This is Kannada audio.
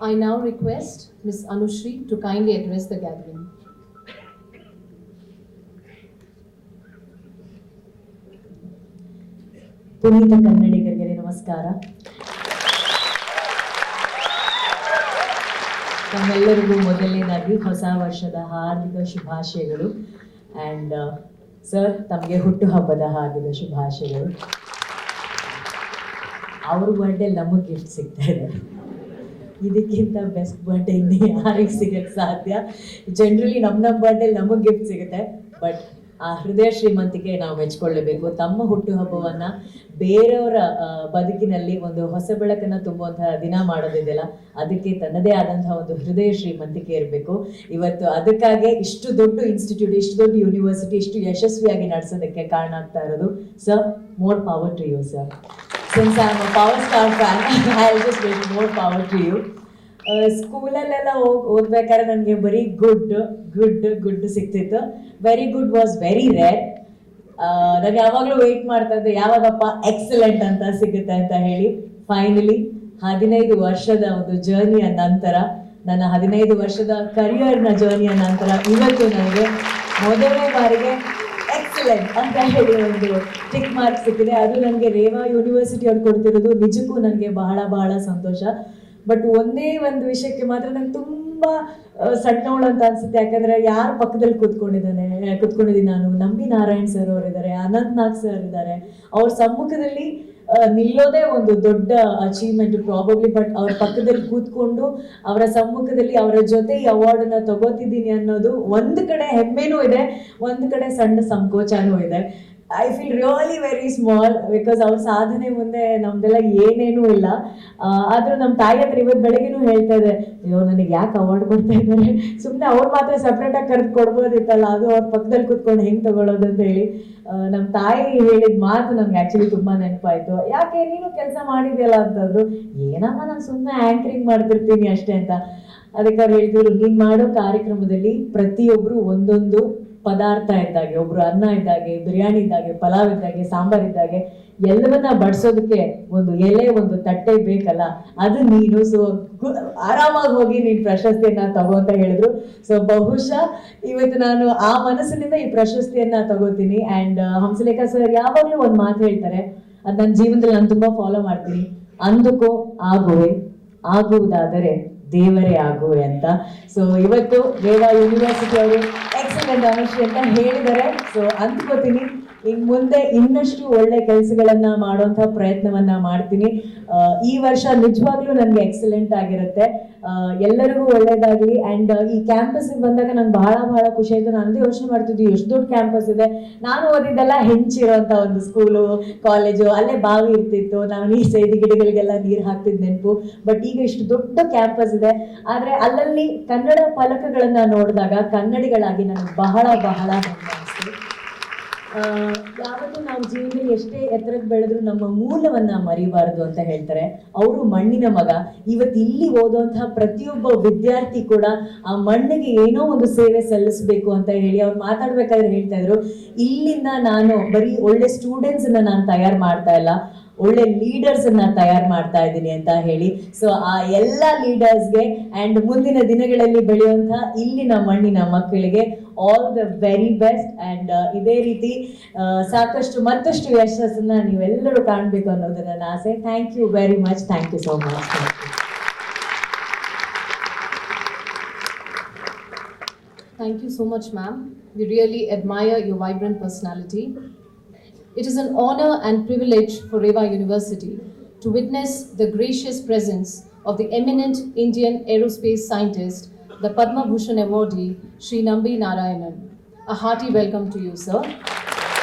I now request Ms. Anushri to kindly address the gathering. Puneeth ಕನ್ನಡಿಗರಿಗೆ ನಮಸ್ಕಾರ ತಮ್ಮೆಲ್ಲರಿಗೂ ಮೊದಲನೇದಾಗಿ ಹೊಸ ವರ್ಷದ ಹಾರ್ದಿಕ ಶುಭಾಶಯಗಳು ಆ್ಯಂಡ್ ಸರ್ ತಮಗೆ ಹುಟ್ಟುಹಬ್ಬದ ಹಾರ್ದಿಕ ಶುಭಾಶಯಗಳು ಅವ್ರ ಬರ್ಡೇ ನಮಗೆ ಗಿಫ್ಟ್ ಸಿಗ್ತಾ ಇದೆ ಇದಕ್ಕಿಂತ ಬೆಸ್ಟ್ ಬರ್ಡೇ ಇನ್ನು ಯಾರಿಗೆ ಸಿಗಕ್ಕೆ ಸಾಧ್ಯ. ಜನರಲಿ ನಮ್ಮ ನಮ್ಮ ಬರ್ಡೇಲಿ ನಮಗೆ ಗಿಫ್ಟ್ ಸಿಗುತ್ತೆ. ಬಟ್ ಆ ಹೃದಯ ಶ್ರೀಮಂತಿಕೆ ನಾವು ಮೆಚ್ಕೊಳ್ಳೇಬೇಕು. ತಮ್ಮ ಹುಟ್ಟುಹಬ್ಬವನ್ನ ಬೇರೆಯವರ ಬದುಕಿನಲ್ಲಿ ಒಂದು ಹೊಸ ಬೆಳಕನ್ನ ತುಂಬುವಂತಹ ದಿನ ಮಾಡೋದಿದೆಯಲ್ಲ, ಅದಕ್ಕೆ ತನ್ನದೇ ಆದಂತಹ ಒಂದು ಹೃದಯ ಶ್ರೀಮಂತಿಕೆ ಇರಬೇಕು. ಇವತ್ತು ಅದಕ್ಕಾಗಿ ಇಷ್ಟು ದೊಡ್ಡ ಇನ್ಸ್ಟಿಟ್ಯೂಟ್ ಇಷ್ಟು ದೊಡ್ಡ ಯೂನಿವರ್ಸಿಟಿ ಇಷ್ಟು ಯಶಸ್ವಿಯಾಗಿ ನಡೆಸೋದಕ್ಕೆ ಕಾರಣ ಆಗ್ತಾ ಇರೋದು sir more power to you sir since I am a power star fan I just wish more power to you ಸ್ಕೂಲಲ್ಲೆಲ್ಲ ಹೋಗಿ, ಓದ್ಬೇಕಾದ್ರೆ ನನಗೆ ಬರೀ ಗುಡ್ ಗುಡ್ ಗುಡ್ ಸಿಗ್ತಿತ್ತು. Very good was very rare ನಾನು ಯಾವಾಗಲೂ ವೆಯ್ಟ್ ಮಾಡ್ತಾ ಇದ್ದೆ, ಯಾವಾಗಪ್ಪ ಎಕ್ಸಲೆಂಟ್ ಅಂತ ಸಿಗುತ್ತೆ ಅಂತ ಹೇಳಿ. ಫೈನಲಿ ಹದಿನೈದು ವರ್ಷದ ಒಂದು ಜರ್ನಿಯ ನಂತರ, ನನ್ನ ಹದಿನೈದು ವರ್ಷದ ಕರಿಯರ್ನ ಜರ್ನಿಯ ನಂತರ ಇವತ್ತು ನನಗೆ ಮೊದಲನೇ ಬಾರಿಗೆ ಎಕ್ಸಲೆಂಟ್ ಅಂತ ಹೇಳಿ ಒಂದು ಟಿಕ್ ಮಾರ್ಕ್ ಸಿಕ್ಕಿದೆ ಅದು ನನಗೆ ರೇವಾ ಯೂನಿವರ್ಸಿಟಿ ಅವ್ರು ಕೊಡ್ತಿರೋದು. ನಿಜಕ್ಕೂ ನನಗೆ ಬಹಳ ಬಹಳ ಸಂತೋಷ. ಬಟ್ ಒಂದೇ ಒಂದು ವಿಷಯಕ್ಕೆ ಮಾತ್ರ ನಂಗೆ ತುಂಬಾ ಸಣ್ಣವಳು ಅಂತ ಅನ್ಸುತ್ತೆ. ಯಾಕಂದ್ರೆ ಯಾರ ಪಕ್ಕದಲ್ಲಿ ಕೂತ್ಕೊಂಡಿದ್ದಾನೆ ಕೂತ್ಕೊಂಡಿದ್ದೀನಿ ನಾನು. ನಂಬಿ ನಾರಾಯಣ್ ಸರ್ ಅವರಿದ್ದಾರೆ ಅನಂತ್ ನಾಗ್ ಸರ್ ಇದ್ದಾರೆ. ಅವ್ರ ಸಮ್ಮುಖದಲ್ಲಿ ನಿಲ್ಲೋದೇ ಒಂದು ದೊಡ್ಡ ಅಚೀವ್ಮೆಂಟ್ ಪ್ರಾಬಬ್ಲಿ ಬಟ್ ಅವ್ರ ಪಕ್ಕದಲ್ಲಿ ಕೂತ್ಕೊಂಡು ಅವರ ಸಮ್ಮುಖದಲ್ಲಿ ಅವರ ಜೊತೆ ಈ ಅವಾರ್ಡನ್ನ ತಗೋತಿದ್ದೀನಿ ಅನ್ನೋದು ಒಂದು ಕಡೆ ಹೆಮ್ಮೆನೂ ಇದೆ, ಒಂದು ಕಡೆ ಸಣ್ಣ ಸಂಕೋಚನೂ ಇದೆ. I feel really very small because ಅವ್ರ ಸಾಧನೆ ಮುಂದೆ ನಮ್ದೆಲ್ಲ ಏನೇನೂ ಇಲ್ಲ. ಆದರೂ ನಮ್ಮ ತಾಯಿ ಹತ್ರ ಇವತ್ತು ಬೆಳಗ್ಗೆನೂ ಹೇಳ್ತಾ ಇದೆ ಅಯ್ಯೋ, ನನಗೆ ಯಾಕೆ ಅವಾರ್ಡ್ ಕೊಡ್ತಾ ಇದ್ದಾರೆ ಸುಮ್ಮನೆ ಅವ್ರು ಮಾತ್ರ ಸಪ್ರೇಟಾಗಿ ಕರೆದು ಕೊಡ್ಬೋದಿತ್ತಲ್ಲ, ಅದು ಅವ್ರ ಪಕ್ಕದಲ್ಲಿ ಕೂತ್ಕೊಂಡು ಹೆಂಗೆ ತಗೊಳ್ಳೋದು ಅಂತ ಹೇಳಿ. ನಮ್ಮ ತಾಯಿ ಹೇಳಿದ ಮಾತು ನಮ್ಗೆ ಆ್ಯಕ್ಚುಲಿ ತುಂಬ ನೆನಪಾಯ್ತು. ಯಾಕೆ, ನೀನು ಕೆಲಸ ಮಾಡಿದೆಯಲ್ಲ? ಅಂತಂದ್ರು. ಏನಮ್ಮ, ನಾನು ಸುಮ್ಮನೆ ಆ್ಯಂಕರಿಂಗ್ ಮಾಡ್ತಿರ್ತೀನಿ ಅಷ್ಟೇ ಅಂತ. ಅದಕ್ಕೆ ಅವ್ರು ಹೇಳ್ತಿದ್ರು, ನೀನು ಮಾಡೋ ಕಾರ್ಯಕ್ರಮದಲ್ಲಿ ಪ್ರತಿಯೊಬ್ಬರು ಒಂದೊಂದು ಪದಾರ್ಥ ಇದ್ದಾಗೆ, ಒಬ್ರು ಅನ್ನ ಇದ್ದಾಗೆ, ಬಿರಿಯಾನಿ ಇದ್ದಾಗೆ, ಪಲಾವ್ ಇದ್ದಾಗೆ, ಸಾಂಬಾರ್ ಇದ್ದಾಗೆ, ಎಲ್ಲವನ್ನ ಬಡಿಸೋದಕ್ಕೆ ಒಂದು ಎಲೆ, ಒಂದು ತಟ್ಟೆ ಬೇಕಲ್ಲ? ಅದು ನೀನು ಸೊ ಆರಾಮಾಗಿ ಹೋಗಿ ನೀನು ಪ್ರಶಸ್ತಿಯನ್ನ ತಗೋ ಅಂತ ಹೇಳಿದ್ರು. ಸೊ ಬಹುಶಃ ಇವತ್ತು ನಾನು ಆ ಮನಸ್ಸಿನಿಂದ ಈ ಪ್ರಶಸ್ತಿಯನ್ನ ತಗೋತೀನಿ. ಅಂಡ್ ಹಂಸಲೇಖ ಸರ್ ಯಾವಾಗಲೂ ಒಂದು ಮಾತು ಹೇಳ್ತಾರೆ. ಅದು ನನ್ನ ಜೀವನದಲ್ಲಿ ನಾನು ತುಂಬಾ ಫಾಲೋ ಮಾಡ್ತೀನಿ. ಅಂದುಕೋ, ಆಗುವೆ, ಆಗುವುದಾದರೆ ದೇವರೇ ಆಗುವೆ ಅಂತ. ಸೊ ಇವತ್ತು ದೇವ ಯೂನಿವರ್ಸಿಟಿ ಅವರು ಎಕ್ಸಲೆಂಟ್ ಅನುಶ್ರೀ ಅಂತ ಹೇಳಿದ್ದಾರೆ ಸೊ ಅಂದ್ಕೋತೀನಿ ಈಗ ಮುಂದೆ ಇನ್ನಷ್ಟು ಒಳ್ಳೆ ಕೆಲಸಗಳನ್ನ ಮಾಡುವಂತ ಪ್ರಯತ್ನವನ್ನ ಮಾಡ್ತೀನಿ. ಈ ವರ್ಷ ನಿಜವಾಗ್ಲೂ ನನಗೆ ಎಕ್ಸಲೆಂಟ್ ಆಗಿರುತ್ತೆ. ಎಲ್ಲರಿಗೂ ಒಳ್ಳೇದಾಗ್ಲಿ. ಅಂಡ್ ಈ ಕ್ಯಾಂಪಸ್ ಬಂದಾಗ ನಂಗೆ ಬಹಳ ಬಹಳ ಖುಷಿ ಆಯ್ತು. ನಾನು ಯೋಚನೆ ಮಾಡ್ತಿದ್ವಿ ಎಷ್ಟು ದೊಡ್ಡ ಕ್ಯಾಂಪಸ್ ಇದೆ. ನಾನು ಓದಿದ್ದೆಲ್ಲ ಹೆಂಚಿರುವಂತ ಒಂದು ಸ್ಕೂಲು ಕಾಲೇಜು ಅಲ್ಲೇ ಬಾವಿ ಇರ್ತಿತ್ತು. ನಾವು ನೀರು ಸೈದಿ ಗಿಡಗಳಿಗೆಲ್ಲ ನೀರು ಹಾಕ್ತಿದ್ ನೆನಪು. ಬಟ್ ಈಗ ಇಷ್ಟು ದೊಡ್ಡ ಕ್ಯಾಂಪಸ್ ಇದೆ. ಆದ್ರೆ ಅಲ್ಲಲ್ಲಿ ಕನ್ನಡ ಫಲಕಗಳನ್ನ ನೋಡಿದಾಗ, ಕನ್ನಡಿಗಳಾಗಿ ನನಗೆ ಬಹಳ ಬಹಳ ಆ, ಯಾವತ್ತೂ ನಾವು ಜೀವನದಲ್ಲಿ ಎಷ್ಟೇ ಎತ್ತರಕ್ಕೆ ಬೆಳೆದ್ರು ನಮ್ಮ ಮೂಲವನ್ನ ಮರಿಬಾರದು ಅಂತ ಹೇಳ್ತಾರೆ. ಅವರು ಮಣ್ಣಿನ ಮಗ. ಇವತ್ತು ಇಲ್ಲಿ ಓದುವಂತಹ ಪ್ರತಿಯೊಬ್ಬ ವಿದ್ಯಾರ್ಥಿ ಕೂಡ ಆ ಮಣ್ಣಿಗೆ ಏನೋ ಒಂದು ಸೇವೆ ಸಲ್ಲಿಸಬೇಕು ಅಂತ ಹೇಳಿ ಅವ್ರು ಮಾತಾಡ್ಬೇಕಾದ್ರೆ ಹೇಳ್ತಾ ಇದ್ರು. ಇಲ್ಲಿಂದ ನಾನು ಬರೀ ಒಳ್ಳೆ ಸ್ಟೂಡೆಂಟ್ಸ್ ನಾನು ತಯಾರು ಮಾಡ್ತಾ ಇಲ್ಲ. ಒಳ್ಳೆ ಲೀಡರ್ಸ್ ಅನ್ನ ತಯಾರು ಮಾಡ್ತಾ ಇದ್ದೀನಿ ಅಂತ ಹೇಳಿ. ಸೊ ಆ ಎಲ್ಲ ಲೀಡರ್ಸ್ಗೆ ಅಂಡ್ ಮುಂದಿನ ದಿನಗಳಲ್ಲಿ ಬೆಳೆಯುವಂತಹ ಇಲ್ಲಿನ ಮಣ್ಣಿನ ಮಕ್ಕಳಿಗೆ all the very best and ಇದೇ ರೀತಿ ಸಾಕಷ್ಟು ಮತ್ತಷ್ಟು ಯಶಸ್ಸನ್ನ ನೀವೆಲ್ಲರೂ ಕಾಣಬೇಕು ಅನ್ನೋದು ನನ್ನ ಆಸೆ. Thank you very much thank you so much thank you so much ma'am we really admire your vibrant personality. It is an honor and privilege for Reva University to witness the gracious presence of the eminent Indian aerospace scientist, the Padma Bhushan awardee, Sri Nambi Narayanan. A hearty welcome to you, sir.